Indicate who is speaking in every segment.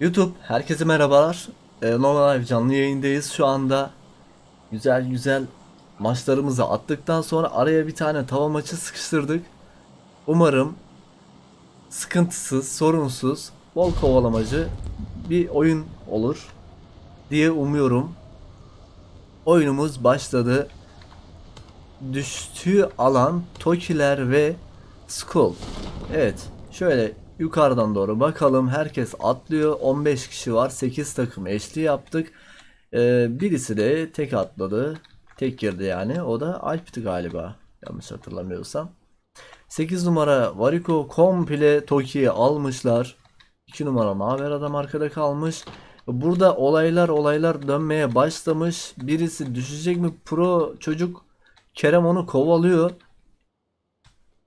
Speaker 1: YouTube, herkese merhabalar. Ee, Normal Live canlı yayındayız şu anda. Güzel güzel maçlarımızı attıktan sonra araya bir tane tava maçı sıkıştırdık. Umarım sıkıntısız, sorunsuz, bol kovalamacı bir oyun olur diye umuyorum. Oyunumuz başladı. Düştüğü alan Tokiler ve Skull. Evet, şöyle yukarıdan doğru bakalım. Herkes atlıyor. 15 kişi var. 8 takım eşli yaptık. Ee, birisi de tek atladı. Tek girdi yani. O da Alp'ti galiba. Yanlış hatırlamıyorsam. 8 numara Variko komple Toki'yi almışlar. 2 numara Naver adam arkada kalmış. Burada olaylar olaylar dönmeye başlamış. Birisi düşecek mi? Pro çocuk Kerem onu kovalıyor.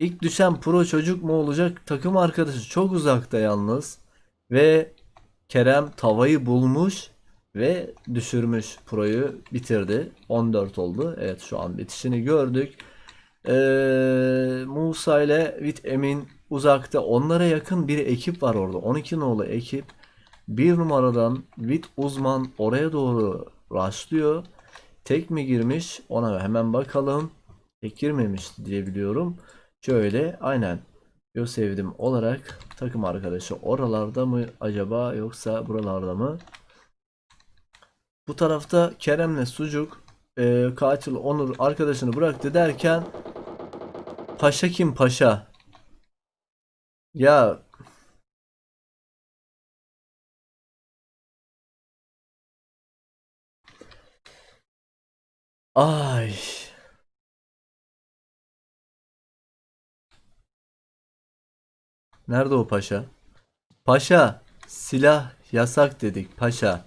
Speaker 1: İlk düşen pro çocuk mu olacak? Takım arkadaşı çok uzakta yalnız. Ve Kerem tavayı bulmuş ve düşürmüş. Pro'yu bitirdi. 14 oldu. Evet şu an bitişini gördük. Ee, Musa ile Vit Emin uzakta. Onlara yakın bir ekip var orada. 12 nolu ekip. Bir numaradan Vit uzman oraya doğru rushlıyor. Tek mi girmiş? Ona hemen bakalım. Tek girmemişti diye biliyorum. Şöyle aynen. Yo sevdim olarak takım arkadaşı oralarda mı acaba yoksa buralarda mı? Bu tarafta Kerem'le Sucuk e, katil Onur arkadaşını bıraktı derken Paşa kim paşa? Ya ay Nerede o paşa? Paşa, silah yasak dedik paşa.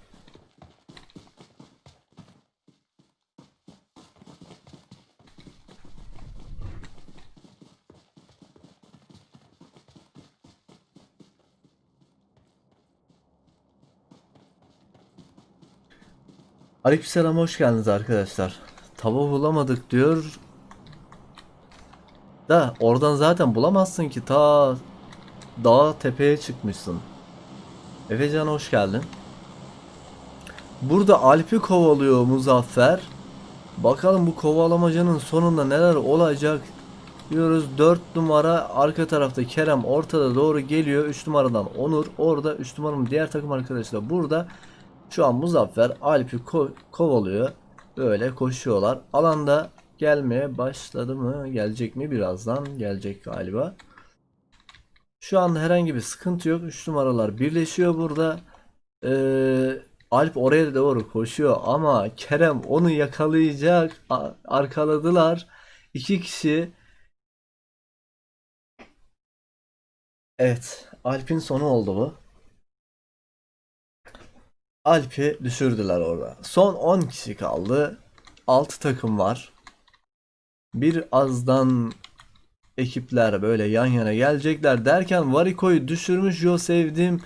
Speaker 1: Aleykümselam hoş geldiniz arkadaşlar. Tava bulamadık diyor. Da oradan zaten bulamazsın ki ta dağa tepeye çıkmışsın. Efecan hoş geldin. Burada Alp'i kovalıyor Muzaffer. Bakalım bu kovalamacanın sonunda neler olacak diyoruz. 4 numara arka tarafta Kerem ortada doğru geliyor. 3 numaradan Onur orada. 3 numaranın diğer takım arkadaşı da burada. Şu an Muzaffer Alp'i ko- kovalıyor. Böyle koşuyorlar. Alanda gelmeye başladı mı? Gelecek mi? Birazdan gelecek galiba. Şu anda herhangi bir sıkıntı yok. 3 numaralar birleşiyor burada. Ee, Alp oraya doğru koşuyor ama Kerem onu yakalayacak. Arkaladılar. İki kişi. Evet. Alp'in sonu oldu bu. Alp'i düşürdüler orada. Son 10 kişi kaldı. 6 takım var. Bir azdan ekipler böyle yan yana gelecekler derken Variko'yu düşürmüş yo sevdim.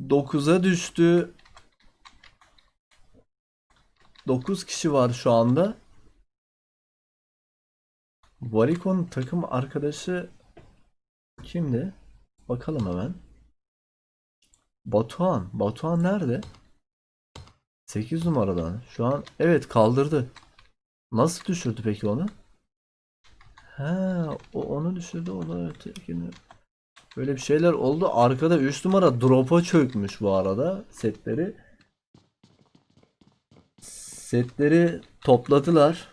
Speaker 1: 9'a düştü. 9 kişi var şu anda. Variko'nun takım arkadaşı kimdi? Bakalım hemen. Batuhan. Batuhan nerede? 8 numaradan. Şu an evet kaldırdı. Nasıl düşürdü peki onu? Ha, o onu düşürdü o da ötekini. Böyle bir şeyler oldu. Arkada 3 numara drop'a çökmüş bu arada setleri. Setleri topladılar.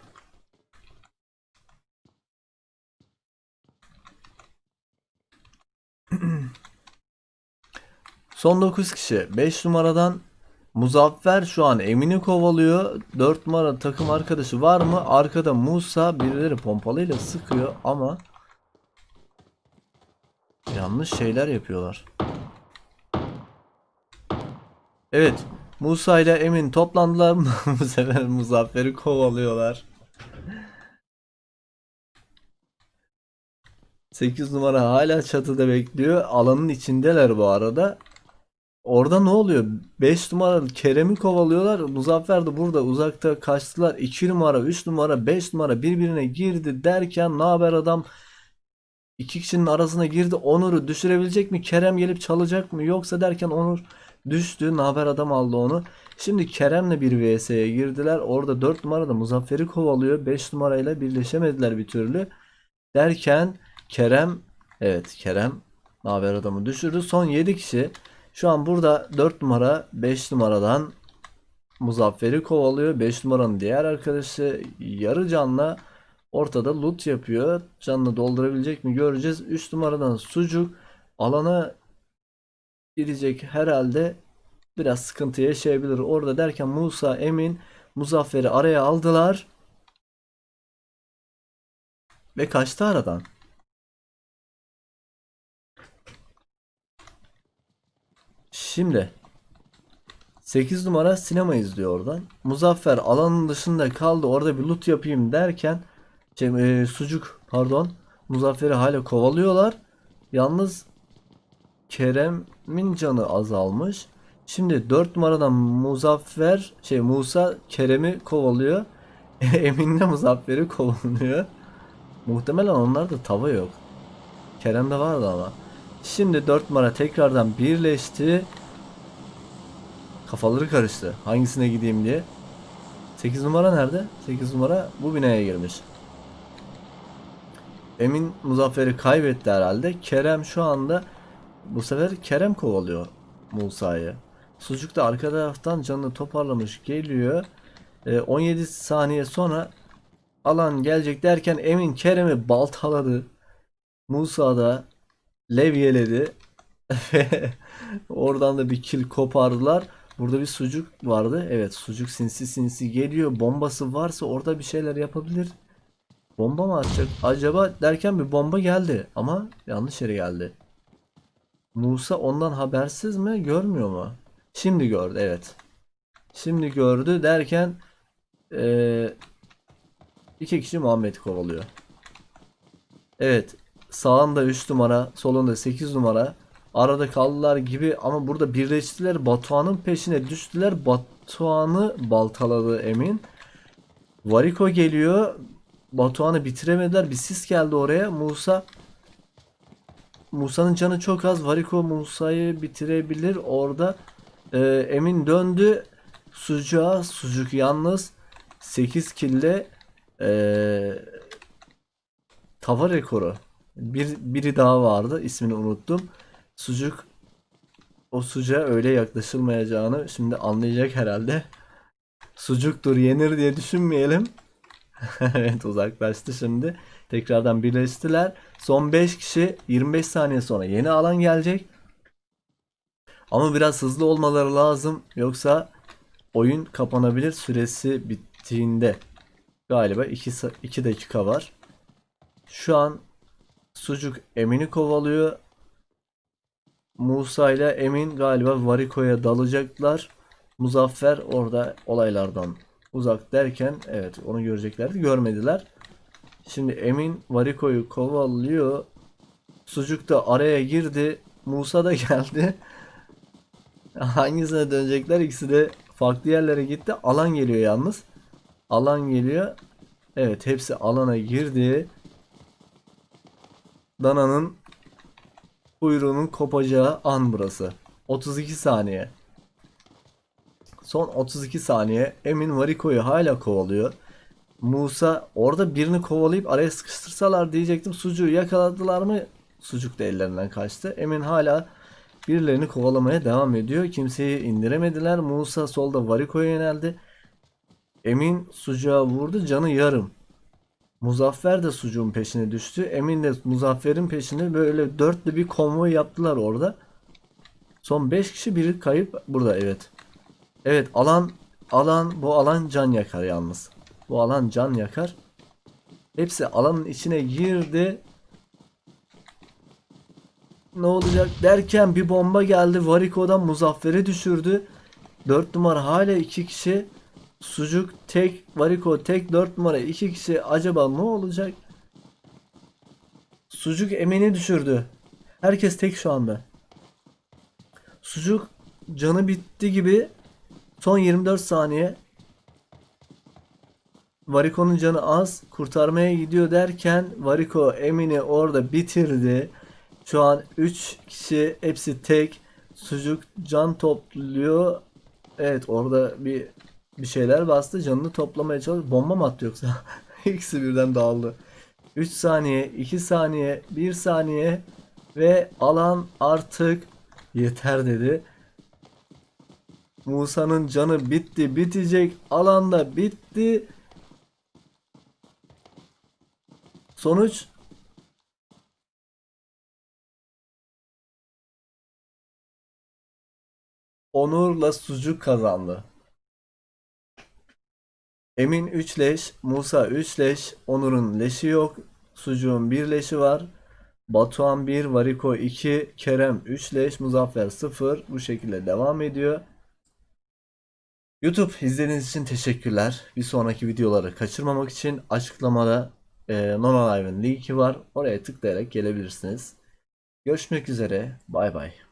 Speaker 1: Son 9 kişi. 5 numaradan Muzaffer şu an Emin'i kovalıyor. 4 numara takım arkadaşı var mı? Arkada Musa birileri pompalıyla sıkıyor ama yanlış şeyler yapıyorlar. Evet. Musa ile Emin toplandılar. Bu sefer Muzaffer'i kovalıyorlar. 8 numara hala çatıda bekliyor. Alanın içindeler bu arada. Orada ne oluyor? 5 numara Kerem'i kovalıyorlar. Muzaffer de burada uzakta kaçtılar. 2 numara, 3 numara, 5 numara birbirine girdi derken ne haber adam iki kişinin arasına girdi. Onur'u düşürebilecek mi? Kerem gelip çalacak mı? Yoksa derken Onur düştü. Naber adam aldı onu. Şimdi Kerem'le bir vs'ye girdiler. Orada 4 numarada Muzaffer'i kovalıyor. 5 numarayla birleşemediler bir türlü. Derken Kerem evet Kerem Naber adamı düşürdü. Son 7 kişi. Şu an burada 4 numara 5 numaradan Muzaffer'i kovalıyor. 5 numaranın diğer arkadaşı yarı canla ortada loot yapıyor. Canını doldurabilecek mi göreceğiz. 3 numaradan sucuk alana girecek herhalde biraz sıkıntı yaşayabilir. Orada derken Musa, Emin, Muzaffer'i araya aldılar. Ve kaçtı aradan. Şimdi 8 numara sinema izliyor oradan. Muzaffer alanın dışında kaldı. Orada bir loot yapayım derken şey, e, sucuk pardon. Muzaffer'i hala kovalıyorlar. Yalnız Kerem'in canı azalmış. Şimdi 4 numaradan Muzaffer şey Musa Kerem'i kovalıyor. Emin'le Muzaffer'i kovalıyor. Muhtemelen onlarda tava yok. Kerem'de vardı ama. Şimdi 4 numara tekrardan birleşti. Kafaları karıştı. Hangisine gideyim diye. 8 numara nerede? 8 numara bu binaya girmiş. Emin Muzaffer'i kaybetti herhalde. Kerem şu anda bu sefer Kerem kovalıyor Musa'yı. Sucuk da arka taraftan canını toparlamış geliyor. Ee, 17 saniye sonra alan gelecek derken Emin Kerem'i baltaladı. Musa da levyeledi. Oradan da bir kill kopardılar. Burada bir sucuk vardı. Evet sucuk sinsi sinsi geliyor. Bombası varsa orada bir şeyler yapabilir. Bomba mı atacak? Acaba derken bir bomba geldi. Ama yanlış yere geldi. Musa ondan habersiz mi? Görmüyor mu? Şimdi gördü evet. Şimdi gördü derken eee iki kişi Muhammed'i kovalıyor. Evet. Sağında 3 numara, solunda 8 numara. Arada kaldılar gibi ama burada birleştiler. Batuhan'ın peşine düştüler. Batuhan'ı baltaladı Emin. Variko geliyor. Batuhan'ı bitiremediler. Bir sis geldi oraya. Musa Musa'nın canı çok az. Variko Musa'yı bitirebilir. Orada e, Emin döndü. Sucuğa. Sucuk yalnız 8 kille e, tava rekoru. Bir, biri daha vardı. ismini unuttum. Sucuk o sucuğa öyle yaklaşılmayacağını şimdi anlayacak herhalde. Sucuktur yenir diye düşünmeyelim. evet uzaklaştı şimdi. Tekrardan birleştiler. Son 5 kişi 25 saniye sonra yeni alan gelecek. Ama biraz hızlı olmaları lazım. Yoksa oyun kapanabilir süresi bittiğinde. Galiba 2, 2 dakika var. Şu an Sucuk Emin'i kovalıyor. Musa ile Emin galiba Variko'ya dalacaklar. Muzaffer orada olaylardan uzak derken evet onu göreceklerdi. Görmediler. Şimdi Emin Variko'yu kovalıyor. Sucuk da araya girdi. Musa da geldi. Hangisine dönecekler? İkisi de farklı yerlere gitti. Alan geliyor yalnız. Alan geliyor. Evet hepsi alana girdi. Dana'nın kuyruğunun kopacağı an burası. 32 saniye. Son 32 saniye. Emin Variko'yu hala kovalıyor. Musa orada birini kovalayıp araya sıkıştırsalar diyecektim. Sucuğu yakaladılar mı? Sucuk da ellerinden kaçtı. Emin hala birilerini kovalamaya devam ediyor. Kimseyi indiremediler. Musa solda Variko'ya yöneldi. Emin sucuğa vurdu. Canı yarım. Muzaffer de sucuğun peşine düştü. Emin de Muzaffer'in peşine böyle dörtlü bir konvoy yaptılar orada. Son 5 kişi biri kayıp burada evet. Evet alan alan bu alan can yakar yalnız. Bu alan can yakar. Hepsi alanın içine girdi. Ne olacak derken bir bomba geldi. Variko'dan Muzaffer'i düşürdü. 4 numara hala 2 kişi. Sucuk tek, Variko tek 4 numara 2 kişi. Acaba ne olacak? Sucuk Emin'i düşürdü. Herkes tek şu anda. Sucuk canı bitti gibi. Son 24 saniye. Variko'nun canı az kurtarmaya gidiyor derken Variko Emin'i orada bitirdi. Şu an 3 kişi hepsi tek. Sucuk can topluyor. Evet orada bir bir şeyler bastı. Canını toplamaya çalışıyor. Bomba mı attı yoksa? İkisi birden dağıldı. 3 saniye, 2 saniye, 1 saniye ve alan artık yeter dedi. Musa'nın canı bitti, bitecek. Alanda bitti. Sonuç Onur'la Sucuk kazandı. Emin 3 leş, Musa 3 leş, Onur'un leşi yok, Sucuk'un 1 leşi var. Batuhan 1, Variko 2, Kerem 3 leş, Muzaffer 0. Bu şekilde devam ediyor. YouTube izlediğiniz için teşekkürler. Bir sonraki videoları kaçırmamak için açıklamada e, Nonolive'ın linki var. Oraya tıklayarak gelebilirsiniz. Görüşmek üzere. Bay bay.